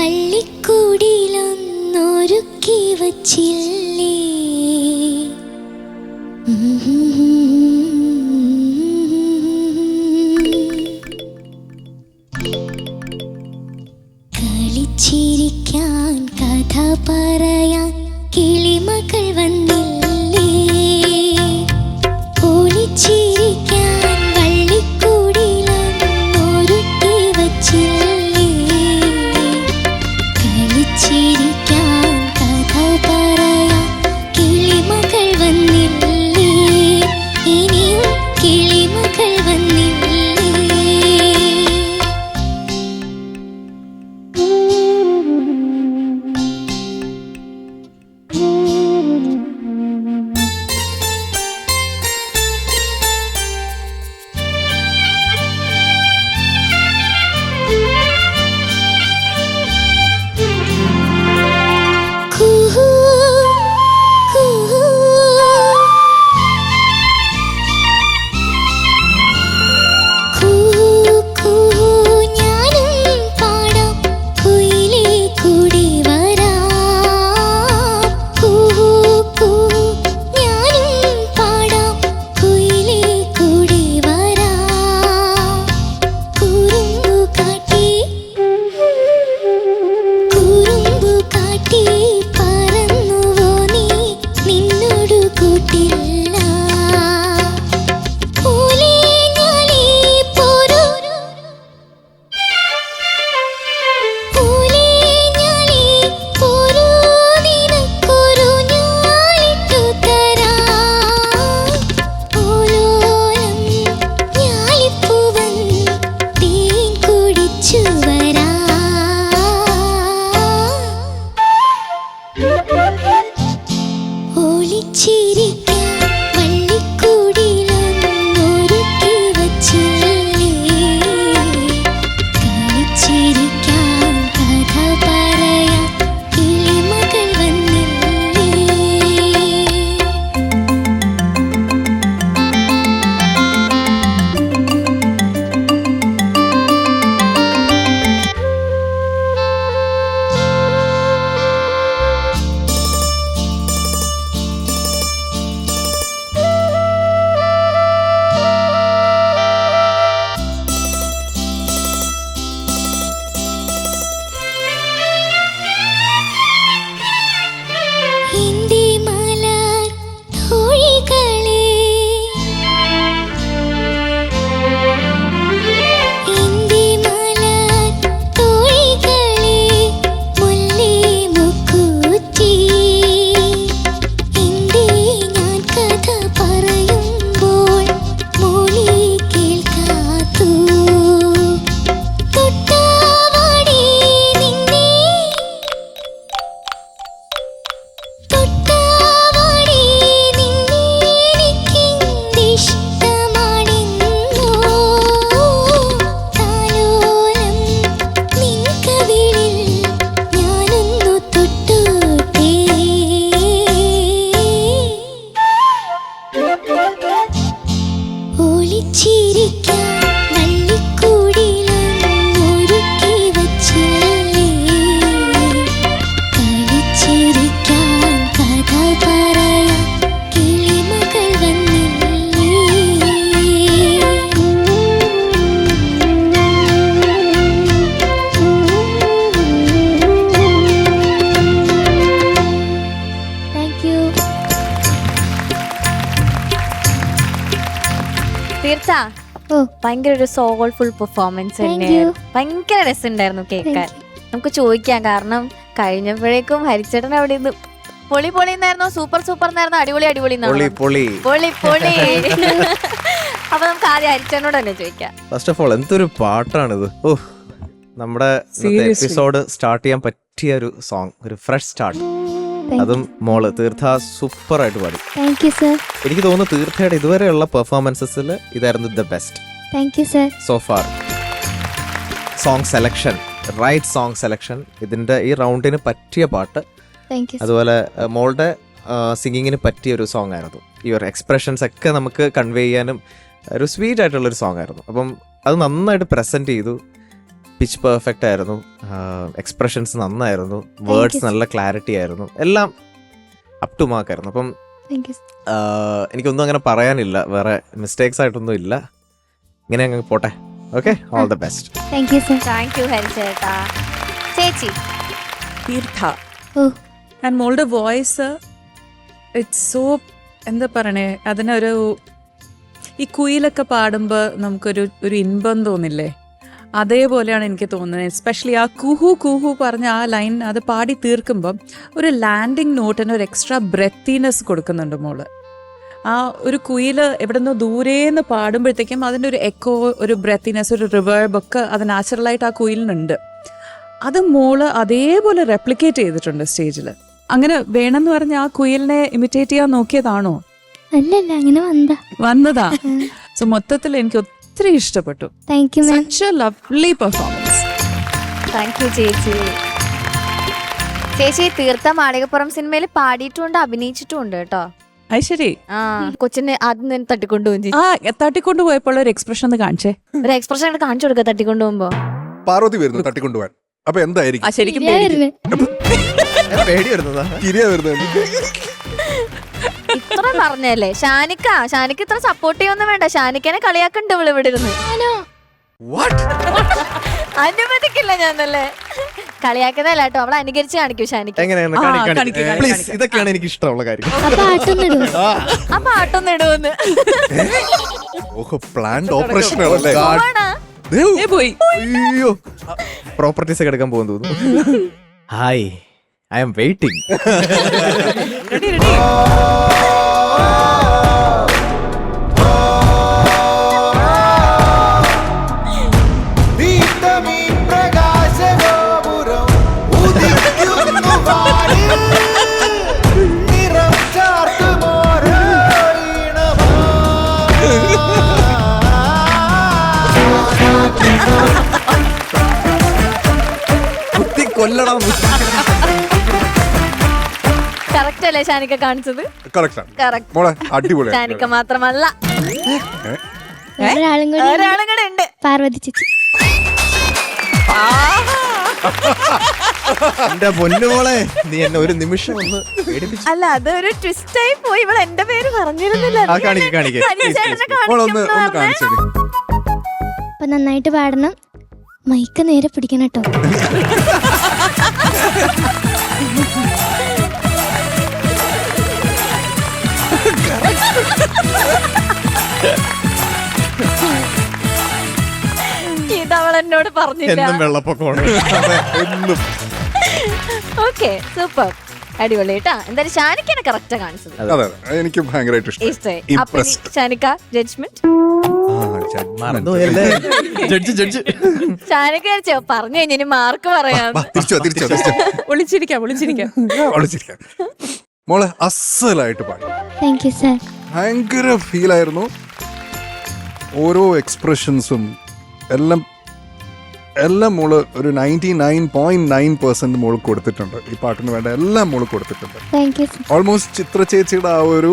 വള്ളിക്കൂടിയിലൊന്നൊരുക്കി വച്ചില്ലേ? 亲 തീർച്ച ഭയങ്കര ഒരു സോൾഫുൾ പെർഫോമൻസ് തന്നെയായിരുന്നു ഭയങ്കര രസമുണ്ടായിരുന്നു കേൾക്കാൻ നമുക്ക് ചോദിക്കാം കാരണം കഴിഞ്ഞപ്പോഴേക്കും ഹരിച്ചേട്ടൻ അവിടെ നിന്ന് പൊളി പൊളി എന്നായിരുന്നു? സൂപ്പർ സൂപ്പർ എന്നായിരുന്നു? അടിപൊളി അടിപൊളി പൊളി പൊളി. പൊളി പൊളി. അപ്പൊ നമുക്ക് ആദ്യം ഹരിച്ചേട്ടനോട് തന്നെ ചോദിക്കാം. ഫസ്റ്റ് ഓഫ് ഓൾ എന്തൊരു പാട്ടാണിത്. ഓ നമ്മുടെ എപ്പിസോഡ് സ്റ്റാർട്ട് ചെയ്യാൻ പറ്റിയ ഒരു സോങ് ഒരു ഫ്രഷ് സ്റ്റാർട്ട് അതും മോൾ തീർത്ഥ സൂപ്പർ ആയിട്ട് പാടി. താങ്ക് യു സർ എനിക്ക് തോന്നുന്നു തീർത്ഥയുടെ ഇതുവരെയുള്ള പെർഫോമൻസസിൽ ഇതായിരുന്നു the best thank you sir so far song selection right song selection ഇതിന്റെ ഈ റൗണ്ടിന് പറ്റിയ പാട്ട്. താങ്ക് യു അതുപോലെ മോളുടെ സിംഗിങ്ങിന് പറ്റിയ ഒരു സോങ് ആയിരുന്നു. ഈ ഒരു എക്സ്പ്രഷൻസ് ഒക്കെ നമുക്ക് കൺവേ ചെയ്യാനും ഒരു സ്വീറ്റ് ആയിട്ടുള്ള ഒരു സോങ് ആയിരുന്നു. അപ്പം അത് നന്നായിട്ട് പ്രസന്റ് ചെയ്തു. പിച്ച് പെർഫെക്റ്റ് ആയിരുന്നു. എക്സ്പ്രഷൻസ് നന്നായിരുന്നു. വേർഡ്സ്. നല്ല ക്ലാരിറ്റി ആയിരുന്നു. എല്ലാം അപ് ടു മാർക്ക് ആയിരുന്നു. അപ്പം എനിക്കൊന്നും അങ്ങനെ പറയാനില്ല. വേറെ മിസ്റ്റേക്സ് ആയിട്ടൊന്നും ഇല്ല. ഇങ്ങനെ അങ്ങ് പോട്ടെ. Okay all the best thank you sir thank you ഹരിച്ചേട്ടാ ചേച്ചി. തീർത്ഥ. ഞാൻ ആൻഡ് മോളുടെ വോയിസ് ഇറ്റ്സ് സോ എന്താ പറയണേ? അതിനൊരു ഈ കുയിലൊക്കെ പാടുമ്പോൾ നമുക്കൊരു ഒരു ഇൻപം തോന്നില്ലേ? അതേപോലെയാണ് എനിക്ക് തോന്നുന്നത്. എസ്പെഷ്യലി ആ കുഹു കുഹു പറഞ്ഞ ആ ലൈൻ അത് പാടി തീർക്കുമ്പം ഒരു ലാൻഡിങ് നോട്ടിന് ഒരു എക്സ്ട്രാ ബ്രെത്തിനെസ് കൊടുക്കുന്നുണ്ട് മോൾ. ആ ഒരു കുയിൽ എവിടുന്നോ ദൂരേന്ന് പാടുമ്പോഴത്തേക്കും അതിന്റെ ഒരു എക്കോ ഒരു ബ്രെത്തിനെസ് ഒരു റിവേർബ് ഒക്കെ അത് നാച്ചുറലായിട്ട് ആ കുയിലിനുണ്ട് അത് മോൾ അതേപോലെ റെപ്ലിക്കേറ്റ് ചെയ്തിട്ടുണ്ട് സ്റ്റേജിൽ അങ്ങനെ വേണമെന്ന് പറഞ്ഞ ആ കുയിലിനെ ഇമിറ്റേറ്റ് ചെയ്യാൻ നോക്കിയതാണോ? അല്ലല്ല അങ്ങനെ വന്നതാ. വന്നതാ. സോ മൊത്തത്തിൽ എനിക്ക് ഒത്തിരി ഇഷ്ടപ്പെട്ടു. Thank you ma'am such a lovely performance thank you ചേച്ചി. ചേച്ചി തീർത്ത മാളികപ്പുറം സിനിമയിൽ പാടിയിട്ടുണ്ട് അഭിനയിച്ചിട്ടുണ്ട് കേട്ടോ. അത് ശരി. ആ കൊച്ചിനെ ആദ്യം തന്നെ തട്ടിക്കൊണ്ടുപോകും ചേച്ചി ആ തട്ടിക്കൊണ്ട് പോയപ്പോൾ ഒരു എക്സ്പ്രഷൻ ഒന്ന് കാണിച്ചേ. ഒരു എക്സ്പ്രഷൻ ആയിട്ട് കാണിച്ചു കൊടുക്കുക തട്ടിക്കൊണ്ടുപോകുമ്പോ പാർവതി വരുന്നു തട്ടിക്കൊണ്ടുപോവാൻ അപ്പൊ ആ എന്തായിരിക്കും ശരിക്കും പേടിക്കും. വരുന്നേ. പേടി വരുന്നതാ? കിരിയ വരുന്നത്. ഇത്ര പറഞ്ഞല്ലേ? ഷാനിക്ക ഷാനിക്ക് ഇത്ര സപ്പോർട്ട് ചെയ്യൊന്നും വേണ്ട. ഷാനിക്കനെ കളിയാക്കണ്ട് ഇവൾ ഇവിടെ ഇരുന്ന്. അനുവദിക്കില്ല ഞാനല്ലേ. കളിയാക്കുന്നതല്ല കേട്ടോ അവളെ അനുകരിച്ച് കാണിക്കൂ ഷാനിക്ക്. എങ്ങനെയാണ്? ആ, കാണിക്ക്, കാണിക്ക്, കാണിക്ക്. കാണിക്ക്, Please, ഇതൊക്കെയാണ് എനിക്ക് ഇഷ്ടമുള്ള കാര്യം. ആ. ആ പാട്ടൊന്നും ഇടുവന്ന്. ഓഹോ പ്ലാൻഡ് ഓപ്പറേഷൻ ആണല്ലേ? പോവാണോ? ദേ, ഏ പോയി. അയ്യോ. പ്രോപ്പർട്ടീസ് ഒക്കെ എടുക്കാൻ പോകുന്നു തോന്നുന്നു. ഹായ് ഐ എം വെയിറ്റിംഗ് അല്ലേ ഷാനിക്ക കാണിച്ചത്? Correct മോളെ അടിപൊളി ഷാനിക്ക മാത്രമല്ല. ഒരാളും കൂടി ഉണ്ട്. ഒരാളും കൂടെ ഉണ്ട്. പാർവതി ചേച്ചി. എന്റെ പൊന്നുമോളെ നീ എന്നെ ഒരു നിമിഷം ഒന്ന് പേടിപ്പിച്ചു. അല്ല അതൊരു ട്വിസ്റ്റ് ആയി പോയി. ഇവൾ എന്റെ പേര് പറഞ്ഞിരുന്നില്ല. ആ, കാണിക്ക്, കാണിക്ക്. ഹരിച്ചേട്ടനെ മോളൊന്ന് ഒന്ന് കാണിക്കണം കാണിച്ചേ അപ്പൊ നന്നായിട്ട് പാടണം. മൈക്ക് നേരെ പിടിക്കണം കേട്ടോ. എന്നോട് പറഞ്ഞില്ല. എന്നും വെള്ളപ്പൊക്കമാണ്. എന്നും. Okay super. അടിപൊളി കേട്ടാ. എന്തായാലും ഷാനിക്കാണ് കറക്റ്റ് കാണിച്ചത്. അതെ അതെ. എനിക്ക് ഭയങ്കരമായിട്ട് ഇഷ്ടം ഇഷ്ടമായി. അപ്പൊ ഇനി Impressed. ഷാനിക്ക ജഡ്ജ്മെന്റ് മറന്നുപോയല്ലേ ജഡ്ജ് ജഡ്ജ് ഷാനിക്ക വിചാരിച്ചോ? പറഞ്ഞു ഇനി മാർക്ക് പറയാം. തിരിച്ചോ തിരിച്ചു തിരിച്ചോ. ഒളിച്ചിരിക്കാം ഒളിച്ചിരിക്കാം ഒളിച്ചിരിക്കാം മോളെ അസലായിട്ട് പാടി. താങ്ക് യു സർ ഭയങ്കര ഫീൽ ആയിരുന്നു. ഓരോ എക്സ്പ്രഷൻസും എല്ലാം എല്ലാം മോൾ ഒരു ninety nine point nine percent മോൾ കൊടുത്തിട്ടുണ്ട്. ഈ പാട്ടിന് വേണ്ട എല്ലാം മോൾ കൊടുത്തിട്ടുണ്ട്. ഓൾമോസ്റ്റ് ചിത്ര ചേച്ചിയുടെ ആ ഒരു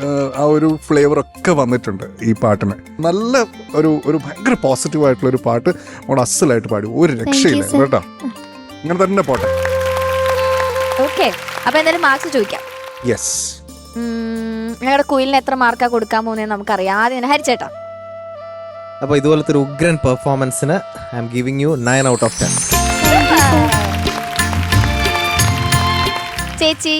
ആ, ഒരു ഫ്ലേവർ ഒക്കെ വന്നിട്ടുണ്ട് ഈ പാട്ടിന്. നല്ല ഒരു ഒരു ഭയങ്കര പോസിറ്റീവ് ആയിട്ടുള്ള ഒരു പാട്ട് മോൾ അസലായിട്ട് പാടി. ഒരു രക്ഷയില്ല കേട്ടോ. ഇങ്ങനെ തന്നെ പോട്ടെ. ഓക്കെ അപ്പൊ എന്തായാലും മാർക്സ് ചോദിക്കാം. യെസ് ഞങ്ങളുടെ കുയിലിന് എത്ര മാർക്കാ കൊടുക്കാൻ പോകുന്നത് നമുക്കറിയാം. ആദ്യം തന്നെ ഹരിച്ചേട്ടാ. അപ്പൊ ഇതുപോലത്തെ ഒരു ഉഗ്രൻ പെർഫോമൻസിന് I'm giving you nine out of ten ചേച്ചി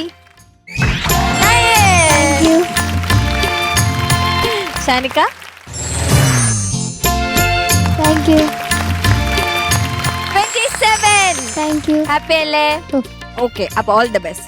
Shanika. Thank you twenty seven thank you happy അല്ലേ? ഓ. ഓക്കെ അപ്പൊ ഓൾ ദ ബെസ്റ്റ്